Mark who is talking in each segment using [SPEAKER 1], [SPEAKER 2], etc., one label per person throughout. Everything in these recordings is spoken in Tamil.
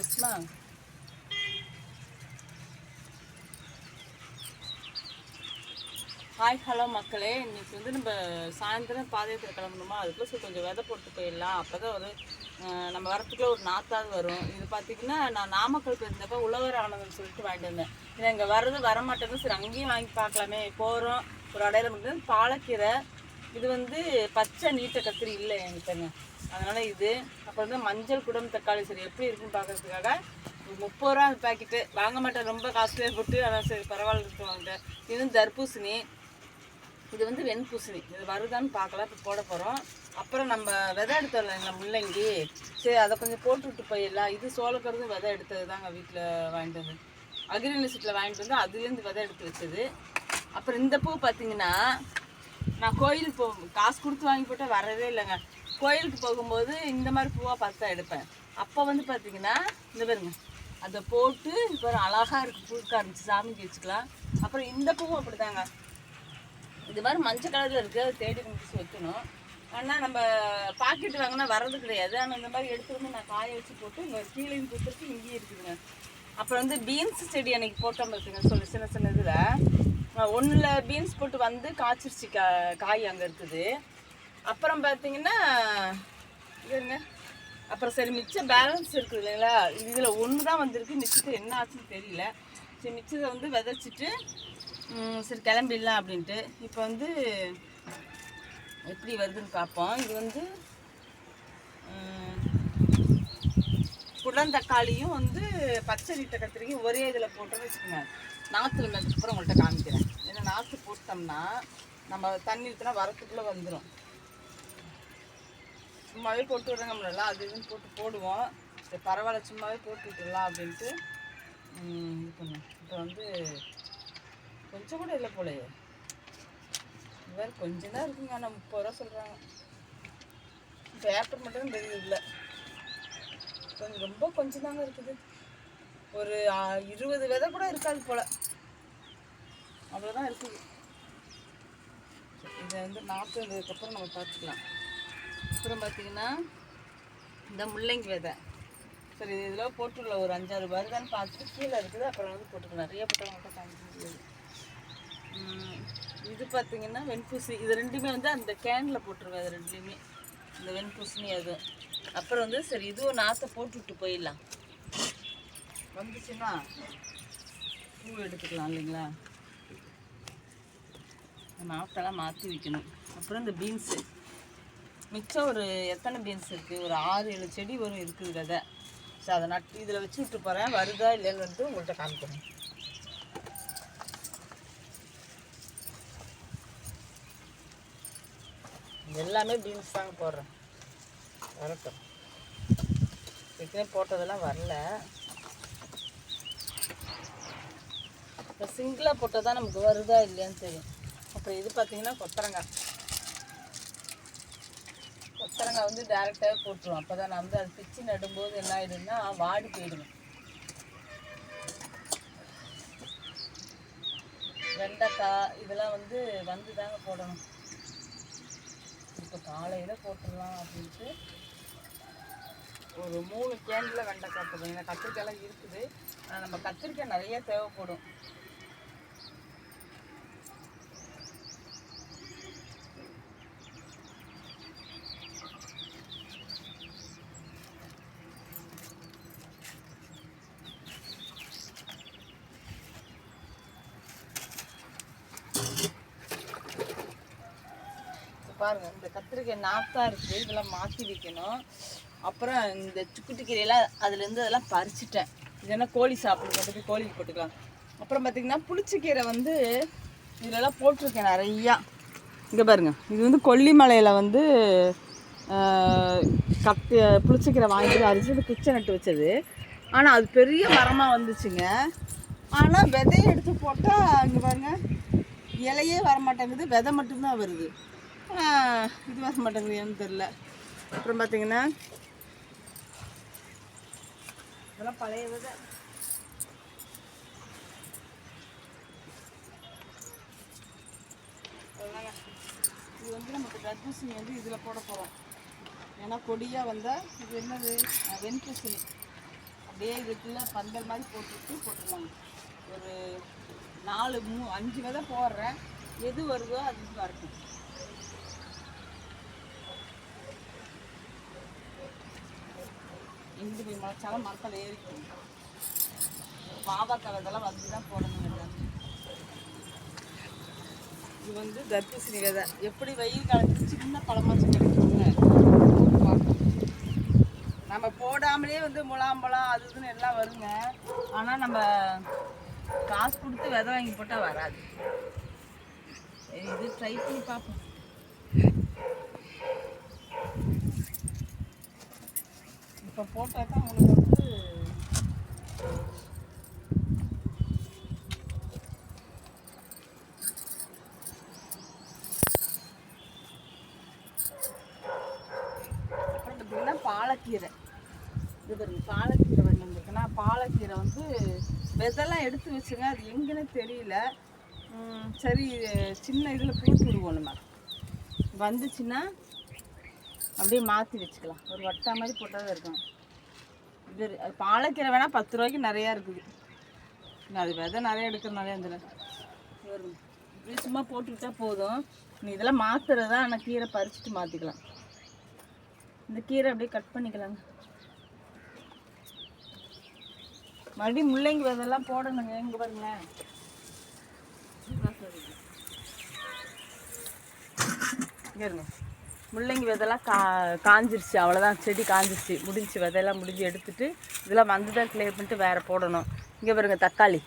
[SPEAKER 1] பெஸ்மா ஹாய் ஹலோ மக்களே. இன்னைக்கு வந்து நம்ம சாயந்தரம் பாதயத்தில் கிளம்பணுமா? அதுக்குள்ள சரி கொஞ்சம் விதை போட்டு போயிடலாம். அப்போ தான் ஒரு நம்ம வரத்துக்குள்ள ஒரு நாத்தாவது வரும். இது பார்த்தீங்கன்னா நான் நாமக்கல் போயிருந்தப்ப உழவர் ஆனதுன்னு சொல்லிட்டு வாங்கிட்டு வந்தேன். இது இங்கே வர்றது வர மாட்டேங்குது சரி அங்கேயும் வாங்கி பார்க்கலாமே. போகிறோம் ஒரு அடையில மட்டும் பாலக்கீரை. இது வந்து பச்சை நீட்ட கத்திரி இல்லை என்கிட்டங்க. அதனால் இது. அப்புறம் வந்து மஞ்சள் குடம் தக்காளி சரி எப்படி இருக்குன்னு பார்க்கறதுக்காக ஒரு முப்பது ரூபா அந்த பாக்கெட்டு வாங்க மாட்டேன் ரொம்ப காஸ்ட்லியாக போட்டு. அதான் சரி பரவாயில்ல இருக்கு வாங்கிட்டேன் இது வந்து தர்பூசணி. இது வந்து வெண்பூசணி. இது வருதான்னு பார்க்கலாம் இப்போ போட போகிறோம் அப்புறம் நம்ம விதை எடுத்தோம்ல இல்லைங்களா முள்ளங்கி. சரி அதை கொஞ்சம் போட்டு விட்டு போயிடலாம். இது சோளக்கருது விதை எடுத்தது தாங்க வீட்டில் வாங்கிட்டு வந்து. அக்ரி யூனிவர்சிட்டியில் வாங்கிட்டு வந்து அதுலேருந்து விதை எடுத்து வச்சது. அப்புறம் இந்த பூ பார்த்தீங்கன்னா நான் கோயிலுக்கு போ காசு கொடுத்து வாங்கி போட்டால் வரவே இல்லைங்க. கோயிலுக்கு போகும்போது இந்த மாதிரி பூவாக பார்த்து தான் எடுப்பேன். அப்போ வந்து பார்த்தீங்கன்னா இந்த பாருங்க அதை போட்டு இப்போ அழகாக இருக்குது பூக்க ஆரம்பிச்சு சாமிக்கு வச்சுக்கலாம். அப்புறம் இந்த பூவும் அப்படிதாங்க. இது மாதிரி மஞ்சள் கலரில் இருக்குது அதை தேடி முடிச்சு வைக்கணும். ஆனால் நம்ம பாக்கெட் வாங்கினா வர்றது கிடையாது. ஆனால் இந்த மாதிரி எடுத்து வந்து நான் காய வச்சு போட்டு இங்கே கீழேயும் கொடுத்துருக்கு இங்கேயும் இருக்குதுங்க. அப்புறம் வந்து பீன்ஸ் செடி அன்னைக்கு போட்டோம் பார்த்துங்க சொல்லி சின்ன சின்ன இதில் ஒன்றில் பீன்ஸ் போட்டு வந்து காய்ச்சிருச்சு கா காய் அங்கே இருக்குது. அப்புறம் பார்த்தீங்கன்னா இருங்க அப்புறம் சரி மிச்சம் பேலன்ஸ் இருக்குது இல்லைங்களா? இதில் ஒன்று தான் வந்திருக்கு. மிச்சத்தை என்ன ஆச்சுன்னு தெரியல. சரி மிச்சத்தை வந்து விதைச்சிட்டு சரி கிளம்பிடலாம் அப்படின்ட்டு. இப்போ வந்து எப்படி வருதுன்னு பார்ப்போம். இது வந்து ம், குடந்தக்காளியும் வந்து பச்சை நீட்ட கத்திரிக்கையும் ஒரே இதில் போட்டு வச்சுக்கோங்க. நாற்று வந்ததுக்கப்புறம் உங்கள்கிட்ட காமிக்கிறேன். ஏன்னா நாற்று போட்டோம்னா நம்ம தண்ணி ஊற்றினா வரத்துக்குள்ளே வந்துடும் சும்மாவே போட்டு விடுறாங்க முடியல அது இதுன்னு போட்டு போடுவோம். சரி பரவாயில்ல சும்மாவே போட்டு விட்டுடலாம் அப்படின்ட்டு. இது பண்ணுவோம் இப்போ வந்து கொஞ்சம் கூட இல்லை இது வேறு கொஞ்சம் தான் இருக்குங்க. ஆனால் முப்பது ரூபா சொல்கிறாங்க பேப்பர் மட்டும் தெரியுது இல்லை கொஞ்சம் ரொம்ப கொஞ்சம் தாங்க இருக்குது. ஒரு இருபது விதை கூட இருக்காது போல். அவ்வளோதான் இருக்குது. இதை வந்து நாற்று வந்ததுக்கப்புறம் நம்ம பார்த்துக்கலாம். அப்புறம் பார்த்தீங்கன்னா இந்த முள்ளங்கி விதை. சரி இதில் போட்டுள்ள ஒரு அஞ்சாறு வருதான்னு பார்த்துட்டு கீழே இருக்குது. அப்புறம் வந்து போட்டுக்கலாம். நிறைய போட்டவங்கள்ட்ட காமிக்க முடியாது. இது பார்த்தீங்கன்னா வெண்பூசி இது ரெண்டுமே வந்து அந்த கேனில் போட்டுருவேன் அது ரெண்டுலேயுமே. இந்த வெண்பூசணி அது. அப்புறம் வந்து சரி இதுவும் நாற்றை போட்டு விட்டு போயிடலாம். வந்துச்சுன்னா பூ எடுத்துக்கலாம் இல்லைங்களா? நாற்றெல்லாம் மாற்றி வைக்கணும். அப்புறம் இந்த பீன்ஸு மிச்சம் ஒரு எத்தனை பீன்ஸ் இருக்குது ஒரு ஆறு ஏழு செடி வரும் இருக்குது கதை ஸோ அதை நட்டு இதில் வச்சு விட்டு போகிறேன் வருதா இல்லைன்னு வந்துட்டு உங்கள்கிட்ட காமிக்கிறேன். எல்லாமே பீன்ஸ் தாங்க போடுறேன். வரட்டும். ஏற்கனவே போட்டதெல்லாம் வரல. இப்போ சிங்கிளாக போட்டால் தான் நமக்கு வருதா இல்லையான்னு தெரியும். அப்புறம் இது பார்த்திங்கன்னா கொத்தரங்காய். கொத்தரங்காய் வந்து டேரெக்டாகவே போட்டுருவோம் அப்போ தான் நான் வந்து அது பிச்சு நடும்போது என்ன ஆகிடும்னா வாடி போயிடுவேன் வெண்டைக்காய் இதெல்லாம் வந்து வந்து தாங்க போடணும். காலையில் போட்டுடலாம் அப்படின்ட்டு. ஒரு மூணு கேண்டில் வெண்டைக்காய் போடுவோம் ஏன்னா கத்திரிக்காயெல்லாம் இருக்குது. ஆனால் நம்ம கத்திரிக்காய் நிறைய தேவைப்படும். பாருங்க இந்த கத்திரிக்காய் நாத்தா இருக்கு இதெல்லாம் மாற்றி வைக்கணும். அப்புறம் இந்த சுக்குட்டி கீரையெல்லாம் அதுலேருந்து அதெல்லாம் பறிச்சிட்டேன். இது கோழி சாப்பிடும் கொண்டு போய் கோழிக்கு போட்டுக்கலாம். அப்புறம் பார்த்திங்கன்னா புளிச்சக்கீரை வந்து இதுலலாம் போட்டிருக்கேன் நிறையா. இங்கே பாருங்க இது வந்து கொல்லிமலையில் வந்து கத்து புளிச்சக்கீரை வாங்கிட்டு அரிசி குச்சை நட்டு வச்சது. ஆனால் அது பெரிய மரமாக வந்துச்சுங்க. ஆனால் விதையை எடுத்து போட்டால் இங்கே பாருங்க இலையே வர மாட்டேங்குது விதை மட்டும்தான் வருது. இதுவாக இது வர மாட்டேங்குது ஏன்னு தெரில அப்புறம் பார்த்தீங்கன்னா இதெல்லாம் பழைய விதை. இது வந்து நமக்கு தர்பூசணி வந்து இதில் போட போகிறோம் ஏன்னா கொடியாக வந்தால் இது என்னது? வெண்பூசணி. அப்படியே இதுக்குள்ள பந்தல் மாதிரி போட்டுட்டு போட்டுருவாங்க. ஒரு நாலு மூ அஞ்சு விதை போடுறேன். எது வருதோ அது வரட்டும் இந்து போய் முளைச்சாலும் மரத்தில் ஏறிக்கும் பாவக்காய் விதெல்லாம் வந்து தான் போடணும் எல்லாம் இது வந்து தர்பூசணி விதை எப்படி வெயில் காலத்துக்கு சின்ன பழமாச்சும் கிடைக்குங்க நம்ம போடாமலே வந்து முலாம்பழம் அது இதுன்னு எல்லாம் வருங்க. ஆனால் நம்ம காசு கொடுத்து விதை வாங்கி போட்டால் வராது. இது ட்ரை பண்ணி பார்ப்போம். இப்போ போட்டால் தான் உங்களுக்கு வந்து அப்புறம் பார்த்தீங்கன்னா பாலக்கீரை. இது பாருங்க பாலக்கீரை ஒன்று வந்துருக்குன்னா பாலக்கீரை வந்து விதெல்லாம் எடுத்து வச்சுங்க அது எங்கன்னு தெரியல. சரி சின்ன இதில் போட்டு விடுவோம் நம்ம. வந்துச்சுன்னா அப்படியே மாற்றி வச்சுக்கலாம். ஒரு வட்டா மாதிரி போட்டால் தான் இருக்கும். இது அது பாலக்கீரை வேணால் பத்து ரூபாய்க்கு நிறையா இருக்குது. அது விதை நிறைய எடுக்கிறனாலே அந்த வரும். இப்படி சும்மா போட்டுக்கிட்டா போதும். நீ இதெல்லாம் மாற்றுறதா ஆனால் கீரை பறிச்சுட்டு மாற்றிக்கலாம் இந்த கீரை அப்படியே கட் பண்ணிக்கலாங்க. மறுபடியும் முள்ளங்கி விதெல்லாம் போடணுங்க. இங்கே பாருங்களேன். இங்கே இருங்க முள்ளங்கி விதெல்லாம் கா காஞ்சிருச்சு. அவ்வளோதான் செடி காஞ்சிருச்சு. முடிஞ்சு விதையெல்லாம் முடிஞ்சு எடுத்துட்டு இதெல்லாம் வந்து தான் கிளியர் பண்ணிட்டு வேறு போடணும். இங்கே பாருங்க தக்காளி.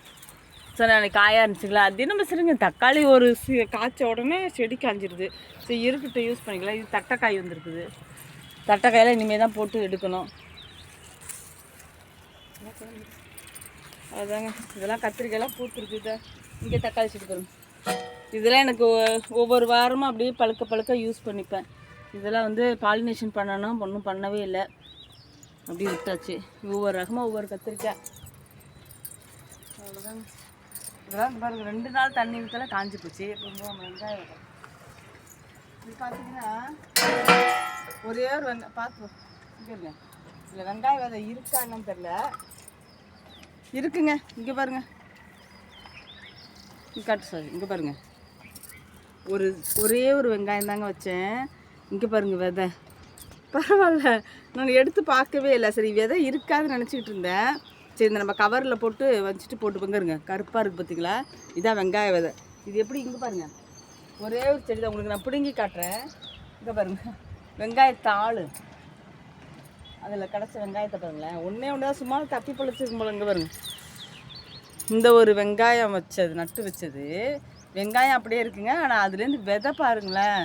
[SPEAKER 1] ஸோ நான் காயாக இருந்துச்சுங்களா? அது சரிங்க தக்காளி ஒரு காய்ச்ச உடனே செடி காஞ்சிருது. ஸோ இருக்கிட்ட யூஸ் பண்ணிக்கலாம். இது தட்டைக்காய் வந்துருக்குது. தட்டைக்காயில் இனிமேல் தான் போட்டு எடுக்கணும். அதுதாங்க இதெல்லாம் கத்திரிக்காயெல்லாம் பூத்துருக்கு. இங்கே தக்காளி செடி இதெல்லாம் எனக்கு ஒ- ஒவ்வொரு வாரமும் அப்படியே பழுக்க பழுக்க யூஸ் பண்ணிப்பேன். இதெல்லாம் வந்து பாலினேஷன் பண்ணணும் ஒன்றும் பண்ணவே இல்லை. அப்படி விட்டாச்சு. ஒவ்வொரு ரகமாக ஒவ்வொரு கத்திரிக்காய் அவ்வளோதாங்க இதெல்லாம் பாருங்கள் ரெண்டு நாள் தண்ணி ஊற்றல காஞ்சி போச்சு. ரொம்ப வெங்காயம் இது பார்த்தீங்கன்னா ஒரே ஒரு வெங்காயம் பார்த்து இங்கே இருங்க. இதில் வெங்காய விதை இருக்கா என்னன்னு தெரில இருக்குங்க. இங்கே பாருங்க. காட்டு சார் இங்கே பாருங்கள் ஒரு ஒரே ஒரு வெங்காயம் தாங்க வச்சேன். இங்கே பாருங்கள் விதை. பரவாயில்ல. நான் எடுத்து பார்க்கவே இல்லை. சரி விதை இருக்காதுன்னு நினச்சிக்கிட்டு இருந்தேன். சரி இந்த நம்ம கவரில் போட்டு வச்சுட்டு போட்டு பங்குருங்க. கருப்பாக இருக்குது பார்த்தீங்களா இதான் வெங்காய விதை. இது எப்படி இங்கே பாருங்கள் ஒரே ஒரு செடி தான் உங்களுக்கு நான் பிடுங்கி காட்டுறேன். இங்கே பாருங்கள் வெங்காயத்தாள் அதில் கிடச்ச வெங்காயத்தை பாருங்களேன் ஒன்றே ஒன்று தான். சும்மா தப்பி பழிச்சிருக்கும் போல இங்கே பாருங்கள் இந்த ஒரு வெங்காயம் வச்சது நட்டு வச்சது. வெங்காயம் அப்படியே இருக்குங்க. ஆனால் அதுலேருந்து விதை பாருங்களேன்.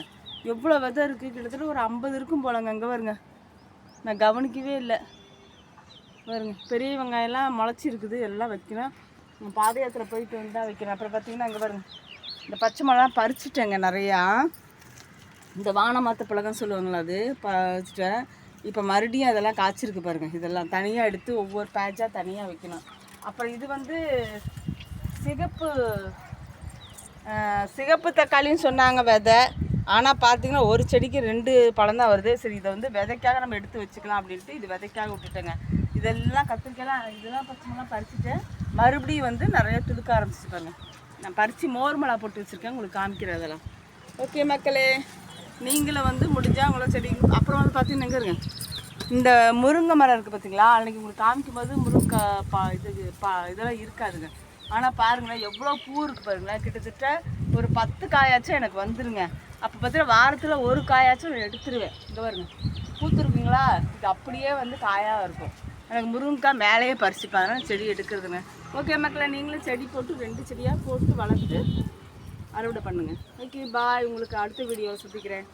[SPEAKER 1] எவ்வளோ விதை இருக்குது கிட்டத்தட்ட ஒரு ஐம்பது இருக்கும் போலங்க அங்கே வருங்க நான் கவனிக்கவே இல்லை. வருங்க பெரிய வெங்காயம்லாம் முளைச்சிருக்குது. எல்லாம் வைக்கணும் பாத யாத்திரை போயிட்டு வந்தால் வைக்கிறேன். அப்புறம் பார்த்தீங்கன்னா அங்கே வருங்க இந்த பச்சை மிளகா பறிச்சுட்டேங்க நிறையா. இந்த வானமாத்த பழகம் சொல்லுவாங்களா அது பறிச்சிட்டேன். இப்போ மறுபடியும் அதெல்லாம் காய்ச்சிருக்கு பாருங்கள் இதெல்லாம் தனியாக எடுத்து ஒவ்வொரு பேட்சாக தனியாக வைக்கணும். அப்புறம் இது வந்து சிகப்பு சிகப்பு தக்காளின்னு சொன்னாங்க விதை. ஆனால் பார்த்தீங்கன்னா ஒரு செடிக்கு ரெண்டு பழம் தான் வருது. சரி இதை வந்து விதைக்காக நம்ம எடுத்து வச்சுக்கலாம் அப்படின்ட்டு இது விதைக்காக விட்டுட்டேங்க. இதெல்லாம் கத்திரிக்காய்லாம் இதெல்லாம் பச்சைமெல்லாம் பறிச்சுட்டு மறுபடியும் வந்து நிறைய துளுக்க ஆரம்பிச்சிருப்பாங்க நான் பறித்து மோர் மிளகா போட்டு வச்சுருக்கேன். உங்களுக்கு காமிக்கிறேன் அதெல்லாம். ஓகே மக்களே நீங்களும் வந்து முடிஞ்சால் உங்களோட செடி அப்புறம் வந்து பார்த்தீங்கன்னா எங்கே இருங்க? இந்த முருங்கை மரம் இருக்குது பார்த்தீங்களா அன்றைக்கி உங்களுக்கு காமிக்கும் போது முருங்கை பா இது பா இதெல்லாம் இருக்காதுங்க. ஆனால் பாருங்களேன் எவ்வளோ பூ இருக்குது பாருங்களேன். கிட்டத்தட்ட ஒரு பத்து காயாச்சும் எனக்கு வந்துருங்க. அப்போ பார்த்தீங்கன்னா வாரத்தில் ஒரு காயாச்சும் எடுத்துருவேன். இந்த வருங்க பூத்துருக்குங்களா? இது அப்படியே வந்து காயாக இருக்கும். எனக்கு முருங்கைக்காய் மேலேயே பறிச்சுப்பேன். அதனால் செடி எடுக்கிறதுங்க. ஓகே மக்களை நீங்களும் செடி போட்டு ரெண்டு செடியாக போட்டு வளர்த்து அறுவடை பண்ணுங்கள் ஓகே பாய் உங்களுக்கு அடுத்த வீடியோ சுற்றிக்கிறேன்